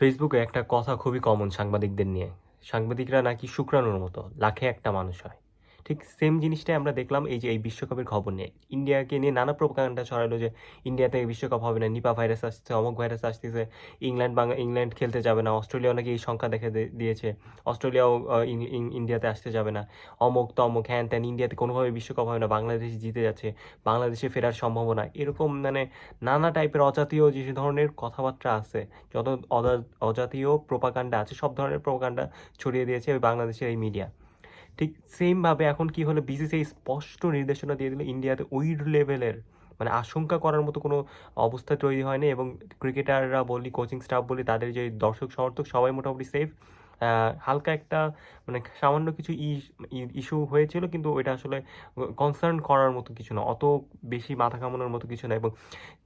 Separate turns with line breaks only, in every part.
ফেসবুকে একটা কথা খুবই কমন সাংবাদিকদের নিয়ে। সাংবাদিকরা নাকি শুক্রাণুর মতো, লাখে একটা মানুষ হয়। ঠিক সেম জিনিসটাই আমরা দেখলাম এই যে, এই বিশ্বকাপের খবর নিয়ে। ইন্ডিয়াকে নিয়ে নানা প্রকাণ্ডা ছড়ালো যে ইন্ডিয়াতে বিশ্বকাপ হবে না, নিপা ভাইরাস আসছে, অমুক ভাইরাস আসতেছে, ইংল্যান্ড বাংলা ইংল্যান্ড খেলতে যাবে না, অস্ট্রেলিয়াও নাকি এই সংখ্যা দেখে দিয়েছে। অস্ট্রেলিয়াও ইন্ডিয়াতে আসতে যাবে না। অমুক, তমুক, হ্যান ত্যান, ইন্ডিয়াতে কোনোভাবে বিশ্বকাপ হবে না, বাংলাদেশ জিতে যাচ্ছে, বাংলাদেশে ফেরার সম্ভাবনা, এরকম মানে নানা টাইপের অজাতীয় যে ধরনের কথাবার্তা আছে, যত অজা- অজাতীয় প্রোপাকাণ্ডা আছে, সব ধরনের প্রোপাকাণ্ডা ছড়িয়ে দিয়েছে ওই বাংলাদেশের এই মিডিয়া ঠিক সেমভাবে এখন কি হলো বিসিসিআই স্পষ্ট নির্দেশনা দিয়ে দিল ইন্ডিয়াতে ওই লেভেলের মানে আশঙ্কা করার মতো কোনো অবস্থা তৈরি হয়নি এবং ক্রিকেটাররা বলি কোচিং স্টাফ বলি, তাদের যে দর্শক সমর্থক সবাই মোটামুটি সেফ হালকা একটা মানে সামান্য কিছু ইস্যু হয়েছিল, কিন্তু ওইটা আসলে কনসার্ন করার মতো কিছু না। অত বেশি মাথা কামানোর মতো কিছু না। এবং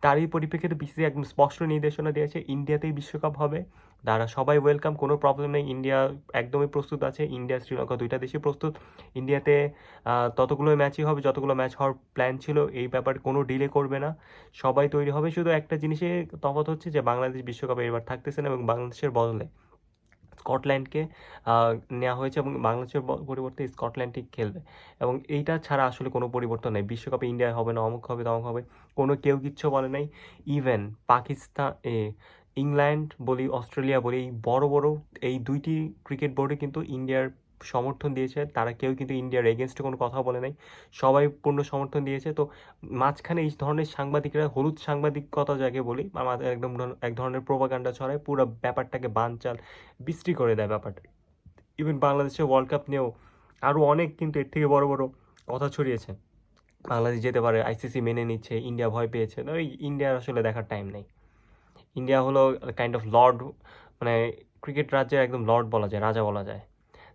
তারই পরিপ্রেক্ষিতে বিসিসি একদম স্পষ্ট নির্দেশনা দিয়েছে ইন্ডিয়াতেই বিশ্বকাপ হবে। তারা সবাই ওয়েলকাম কোনো প্রবলেম নেই। ইন্ডিয়া একদমই প্রস্তুত আছে। ইন্ডিয়া শ্রীলঙ্কা দুইটা দেশই প্রস্তুত। ইন্ডিয়াতে ততগুলো ম্যাচই হবে। যতগুলো ম্যাচ হওয়ার প্ল্যান ছিল, এই ব্যাপারে কোনো ডিলে করবে না। সবাই তৈরি হবে। শুধু একটা জিনিসে তফাৎ হচ্ছে যে, বাংলাদেশ বিশ্বকাপে এবার থাকতেছে না এবং বাংলাদেশের বদলে। স্কটল্যান্ডকে নেওয়া হয়েছে এবং বাংলাদেশের পরিবর্তে স্কটল্যান্ডটি খেলবে। এবং এইটা ছাড়া আসলে কোনো পরিবর্তন নেই। বিশ্বকাপে ইন্ডিয়া হবে না, অমুক হবে, তমুক হবে, কোনো কেউ কিচ্ছু বলে নাই। ইভেন পাকিস্তান ইংল্যান্ড বলি, অস্ট্রেলিয়া বলি, এই বড় বড় এই দুইটি ক্রিকেট বোর্ডে কিন্তু ইন্ডিয়ার সমর্থন দিয়েছে। তারা কেউ কিন্তু ইন্ডিয়ার এগেনস্টে কোনো কথা বলে নাই। সবাই পূর্ণ সমর্থন দিয়েছে। তো মাঝখানে এই ধরনের সাংবাদিকরা, হলুদ সাংবাদিকতা যাকে বলি মাঝে, একদম এক ধরনের প্রোপাগান্ডা ছড়ায়, পুরো ব্যাপারটাকে বানচাল বৃষ্টি করে দেয় ব্যাপারটা। ইভেন বাংলাদেশে ওয়ার্ল্ড কাপ নিয়েও আরও অনেক কিন্তু এর থেকে বড় বড় কথা ছড়িয়েছে। বাংলাদেশ যেতে পারে আইসিসি মেনে নিচ্ছে ইন্ডিয়া ভয় পেয়েছে। তো ওই ইন্ডিয়ার আসলে দেখার টাইম নেই। ইন্ডিয়া হলো কাইন্ড অফ লর্ড মানে ক্রিকেট রাজ্যের একদম লর্ড বলা যায়, রাজা বলা যায়।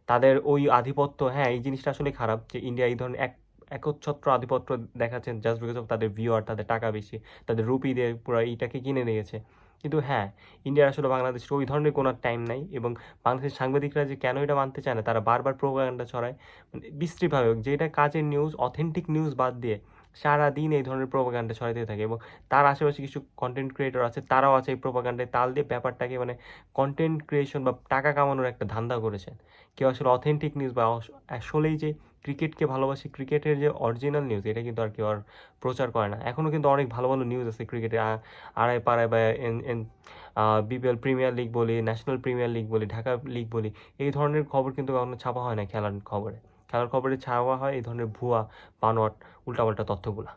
তাদের ওই আধিপত্য হ্যাঁ এই জিনিসটা আসলে খারাপ যে ইন্ডিয়া এই ধরনের এক, একচ্ছত্র আধিপত্য দেখাচ্ছেন জাস্ট বিকজ অফ তাদের ভিউয়ার তাদের টাকা বেশি, তাদের রুপি দিয়ে পুরো এইটাকে কিনে নিয়েছে। কিন্তু হ্যাঁ ইন্ডিয়ার আসলে বাংলাদেশের ওই ধরনের কোনো টাইম নাই এবং বাংলাদেশের সাংবাদিকরা যে কেন এটা মানতে চায় না, তারা বারবার প্রোপাগান্ডা ছড়ায়। মানে বিশ্রীভাবে যেটা কাজের নিউজ অথেন্টিক নিউজ বাদ দিয়ে সারাদিন এই ধরনের প্রোপাগান্ডা ছড়াইতে থাকে এবং তার আশেপাশে কিছু কন্টেন্ট ক্রিয়েটর আছে, তারাও আছে এই প্রোপাগান্ডায় তাল দিয়ে ব্যাপারটাকে মানে কন্টেন্ট ক্রিয়েশন বা টাকা কামানোর একটা ধান্দা করেছেন। কেউ আসলে অথেন্টিক নিউজ বা আসলেই যে ক্রিকেটকে ভালোবাসি ক্রিকেটের যে অরিজিনাল নিউজ এটা কিন্তু আর কেউ আর প্রচার করে না। এখনও কিন্তু অনেক ভালো ভালো নিউজ আছে ক্রিকেটে আড়াই পাড়ায় বা N N BPL premier league বলি ন্যাশনাল প্রিমিয়ার লিগ বলি, ঢাকা লিগ বলি, এই ধরনের খবর কিন্তু কখনো ছাপা হয় না খেলার খবরে। খেলার খবরে ছাওয়া হয় এই ধরনের ভুয়া বানোয়াট উল্টাপাল্টা তথ্যগুলা।